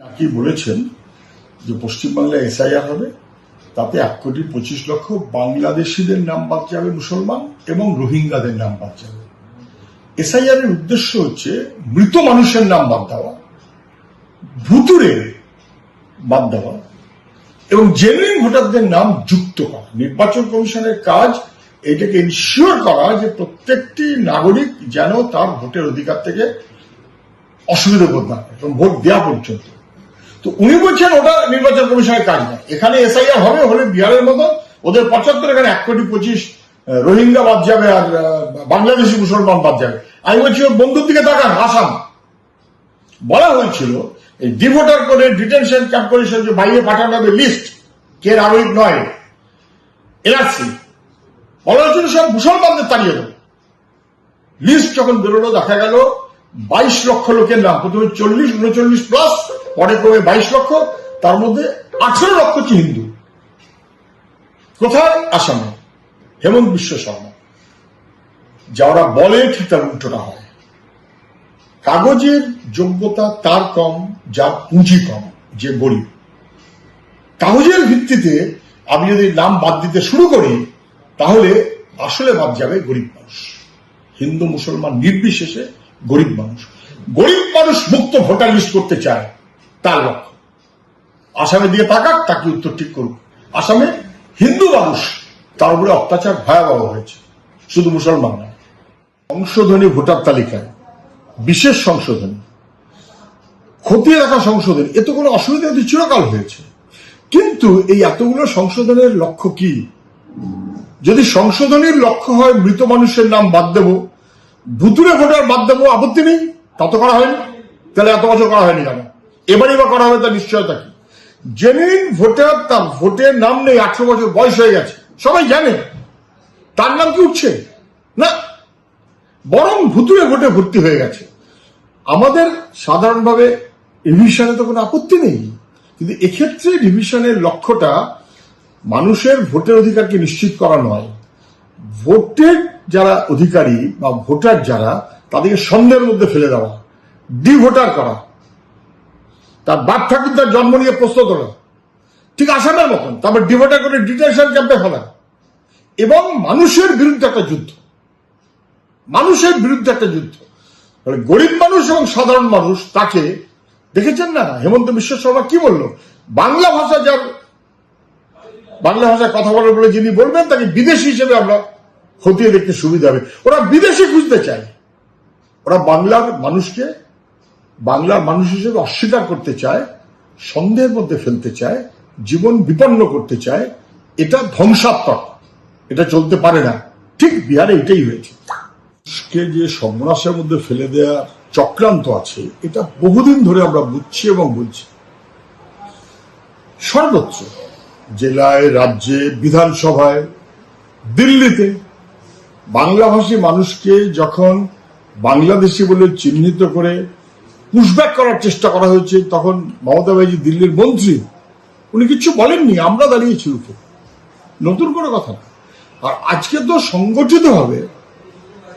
নাকি বলেছেন? যে পশ্চিমবাংলায় এসআইআর হবে, তাতে এক কোটি পঁচিশ লক্ষ বাংলাদেশিদের নাম বাদ যাবে মুসলমান এবং রোহিঙ্গাদের নাম বাদ যাবে। এসআইআর এর উদ্দেশ্য হচ্ছে মৃত মানুষের নাম বাদ দেওয়া ভুতুরের বাদ দেওয়া এবং জেনুইন ভোটারদের নাম যুক্ত করা। নির্বাচন কমিশনের কাজ এটাকে ইনশিওর করা যে প্রত্যেকটি নাগরিক যেন তার ভোটের অধিকার থেকে অসুবিধা বোধ না ভোট দেওয়া পর্যন্ত। তো উনি বলছেন ওটা নির্বাচন কমিশনের কাজ না এখানে এসআইআর হবে, হলে বিহারের মতো ওদের পঁচাত্তর, এখানে এক কোটি পঁচিশ রোহিঙ্গা বাদ যাবে আর বাংলাদেশি মুসলমান বাদ যাবে। আমি বলছি, ওর বন্ধুর দিকে তাকান আসাম বলা হয়েছিল, এই ডিভোটার করে ডিটেনশন ক্যাম্প করে যে বাইরে পাঠানো হবে লিস্ট কে নাগরিক নয়, এনআরসি। বলা হয়েছিল, সব মুসলমানদের তাড়িয়ে দেবে। লিস্ট যখন বেরোলো, দেখা গেল, বাইশ লক্ষ লোকের নাম, প্রথমে চল্লিশ, উনচল্লিশ প্লাস পরে কমে বাইশ লক্ষ, তার মধ্যে আঠেরো লক্ষ হচ্ছে হিন্দু। কোথায়? আসামে। হেমন্ত বিশ্ব শর্মা। যা ওরা বলে ঠিক তার উল্টোটা হয়। কাগজের যোগ্যতা তার কম, যার পুঁজি কম, যে গরিব। কাগজের ভিত্তিতে আমি যদি নাম বাদ দিতে শুরু করি, তাহলে আসলে বাদ যাবে গরিব মানুষ। হিন্দু, মুসলমান, নির্বিশেষে গরিব মানুষ। গরিব মানুষ মুক্ত ভোটার লিস্ট করতে চায়। তার লক্ষ্য আসামে দিয়ে তাকাক, তাকে উত্তর ঠিক করুক। আসামে হিন্দু মানুষ, তার উপরে অত্যাচার ভয়াবহ হয়েছে। শুধু মুসলমান নয়, সংশোধনী ভোটার তালিকায়, বিশেষ সংশোধনী, খতিয়ে রাখা সংশোধন, এতে কোনো অসুবিধা চিরকাল হয়েছে। কিন্তু এই এতগুলো সংশোধনের লক্ষ্য কি? যদি সংশোধনীর লক্ষ্য হয়, মৃত মানুষের নাম বাদ দেব ভুতুরে ভোটার বাদ দেবো, আপত্তি নেই, তা তো করা হয়নি। তাহলে এত বছর করা হয়নি কেন? এবারই বা করা হবে তার নিশ্চয়তা কি? জেনুইন ভোটার তার ভোটের নাম নেই, আঠারো বছর বয়স হয়ে গেছে। সবাই জানে। তার নাম কি উঠছে? না। বরং ভুতুরে ভোটে ভর্তি হয়ে গেছে। আমাদের সাধারণভাবে রিভিশনে তো কোনো আপত্তি নেই। কিন্তু এক্ষেত্রে রিভিশনের লক্ষ্যটা মানুষের ভোটের অধিকারকে নিশ্চিত করা নয়। ভোটের যারা অধিকারী বা ভোটার যারা, তাদেরকে সন্দেহের মধ্যে ফেলে দেওয়া। ডি ভোটার করা। তার বাপ ঠাকুর তার জন্ম নিয়ে প্রস্তুত তোলা ঠিক আসামের মতন। তারপর ডিভোটা করে ডিটেনশন ক্যাম্পে ফেলা এবং মানুষের বিরুদ্ধে একটা যুদ্ধ। মানুষের বিরুদ্ধে একটা যুদ্ধ। গরিব মানুষ এবং সাধারণ মানুষ তাকে দেখেছেন না? হেমন্ত বিশ্ব শর্মা কি বলল? বাংলা ভাষা যার বাংলা ভাষায় কথা বলার বলে যিনি বলবেন, তাকে বিদেশি হিসেবে আমরা খতিয়ে দেখতে সুবিধা হবে। ওরা বিদেশি খুঁজতে চায়। ওরা বাংলার মানুষকে বাংলার মানুষ হিসেবে অস্বীকার করতে চায়, সন্দেহের মধ্যে ফেলতে চায়, জীবন বিপন্ন করতে চায়, এটা ধ্বংসাত্মক। এটা চলতে পারে না। ঠিক বিহারে এটাই হয়েছে। মানুষকে যে সর্বনাশের মধ্যে ফেলে দেওয়ার চক্রান্ত আছে, এটা বহুদিন ধরে আমরা বুঝছি এবং বলছি। সর্বোচ্চ, জেলায়, রাজ্যে, বিধানসভায়, দিল্লিতে বাংলাভাষী মানুষকে যখন বাংলাদেশি বলে চিহ্নিত করে পুশব্যাক করার চেষ্টা করা হয়েছে। তখন মমতা ব্যানার্জি দিল্লির মন্ত্রী, উনি কিছু বলেননি, আমরা দাঁড়িয়েছি উঠে নতুন কোনো কথা না আর আজকে তো সংগঠিত হবে,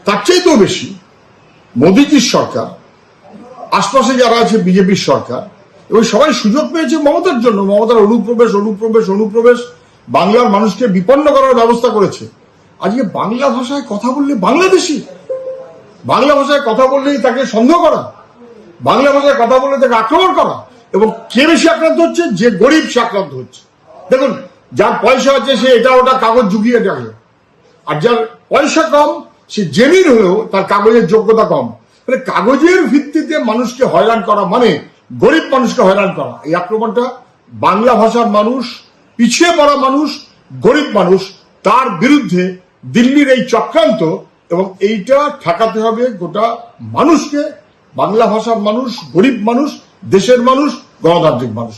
তার চাইতেও বেশি মোদীজির সরকার, আশপাশে যারা আছে বিজেপির সরকার, এবং সবাই সুযোগ পেয়েছে মমতার জন্য। মমতার অনুপ্রবেশ অনুপ্রবেশ অনুপ্রবেশ, বাংলার মানুষকে বিপন্ন করার ব্যবস্থা করেছে। আজকে বাংলা ভাষায় কথা বললে বাংলাদেশি, বাংলা ভাষায় কথা বললেই তাকে সন্দেহ করা। বাংলা ভাষায় কথা বলে তাকে আক্রমণ করা। এবং কে বেশি আক্রান্ত হচ্ছে? যে গরিব সে আক্রান্ত হচ্ছে। দেখুন, যার পয়সা আছে সে এটা ওটা কাগজ ঝুঁকিয়ে ডাকলো আর যার পয়সা কম, সে জেনুইন হলেও তার কাগজের যোগ্যতা কম। মানে কাগজের ভিত্তিতে মানুষকে হয়রান করা মানে গরিব মানুষকে হয়রান করা। এই আক্রমণটা বাংলা ভাষার মানুষ, পিছিয়ে পড়া মানুষ, গরিব মানুষ, তার বিরুদ্ধে দিল্লির এই চক্রান্ত এবং এইটা ঠেকাতে হবে গোটা মানুষকে বাংলা ভাষার মানুষ গরিব মানুষ দেশের মানুষ গণতান্ত্রিক মানুষ।